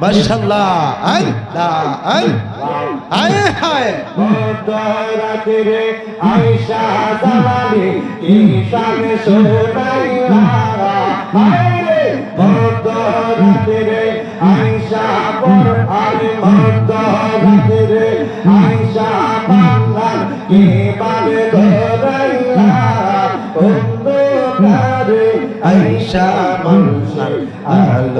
মাশাআল্লাহ। আই, লা, I I, হায়। দয়াতে রে আয়েশা জালালে ইসানে সোনাইয়া হায় রে দয়াতে রে আয়েশা বর আলে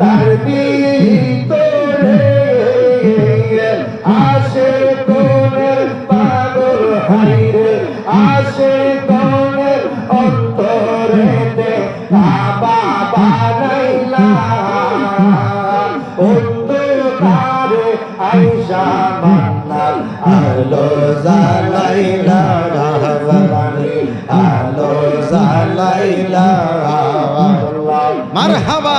আয় হায় আসে তোনের পাগল হাইরে আসে তোনের অন্তরেতে বাবা বানাইলা অন্ধকারে আইসা মান্নাল আলো জালাইলা আলো জালাইলা মারহাবা।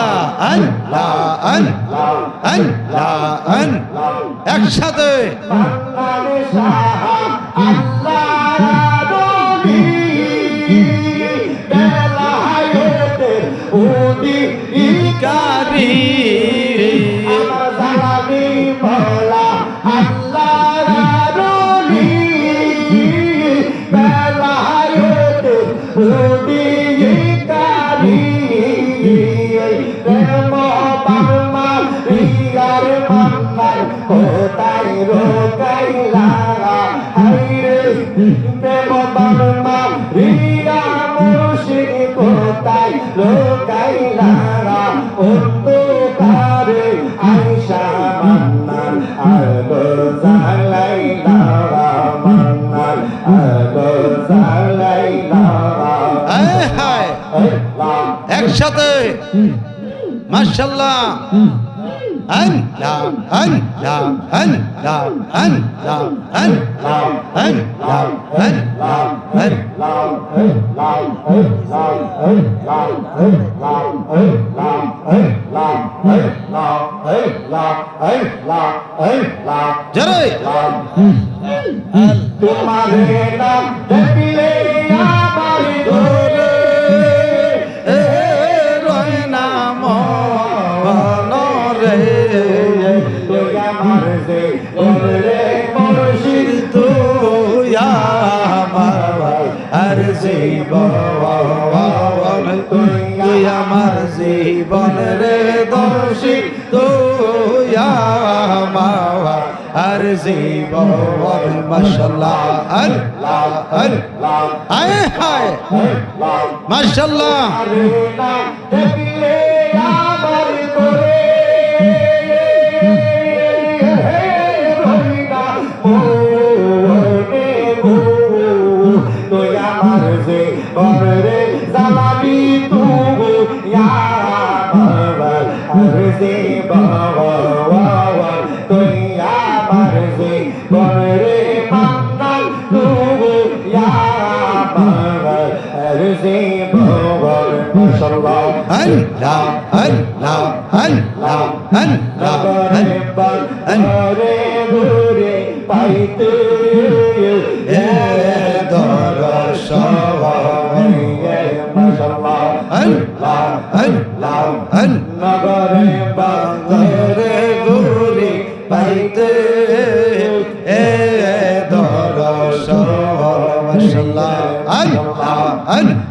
আন লা আন আন লা আন একসাথে। বাংলাদেশ একসাথে মার্শাল্লাহ Hey! আমার যে বলে মুর্শিদ তুই আমার আর জীবন তুই আমার জীবন রে দোষী তুই আমার আর জীবন মাশাল্লাহ আল্লাহ হায় আল্লাহ আল্লাহ আল্লাহ আল্লাহ আরে ঘুরে পাইতে নগরে বাগরে ঘুরে পাইতে এ দর সর মশলা আল্লাহ আল্লাহ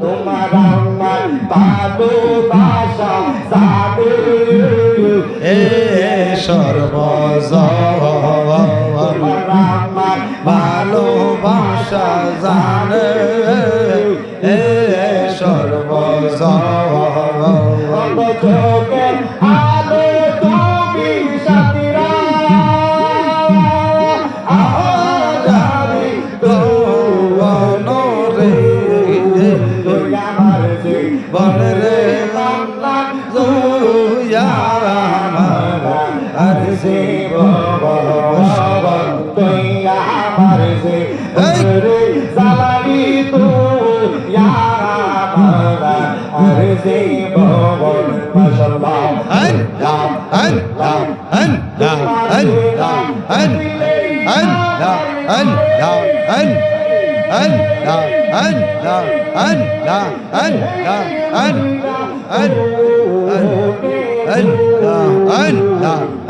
তোমার আমার ভালোবাসা সাবে এ সর্বজগৎ তোমার আমার ভালোবাসা জানে এ সর্বজগৎ চোখে আলো Allah.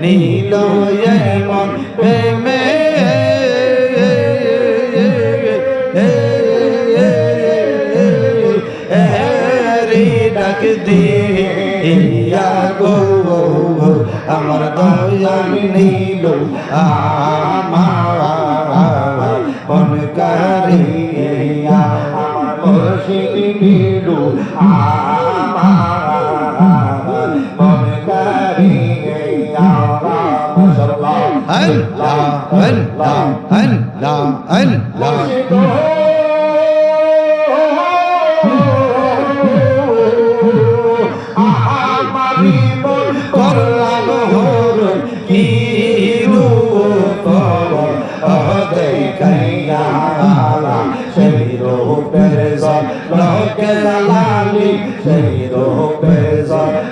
নীল মন প্রেমে ডাক দিয়া গো আমার দয়াল নীল আমার আল্লাহ আল্লাহ আল্লাহ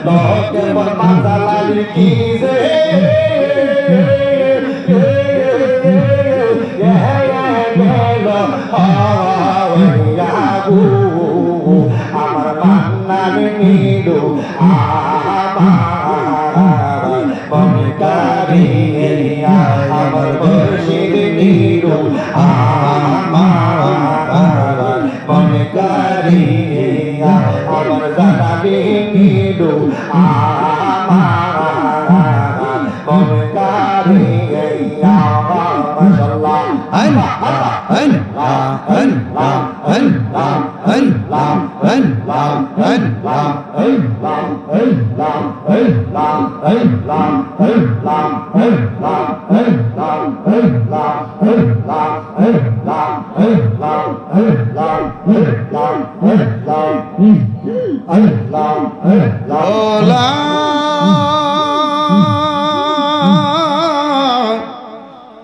Look at my mother, like he's আমার মসজিদ নিরো আমার মনে কারিয়া আমার দাদা নিরো আমার Oh,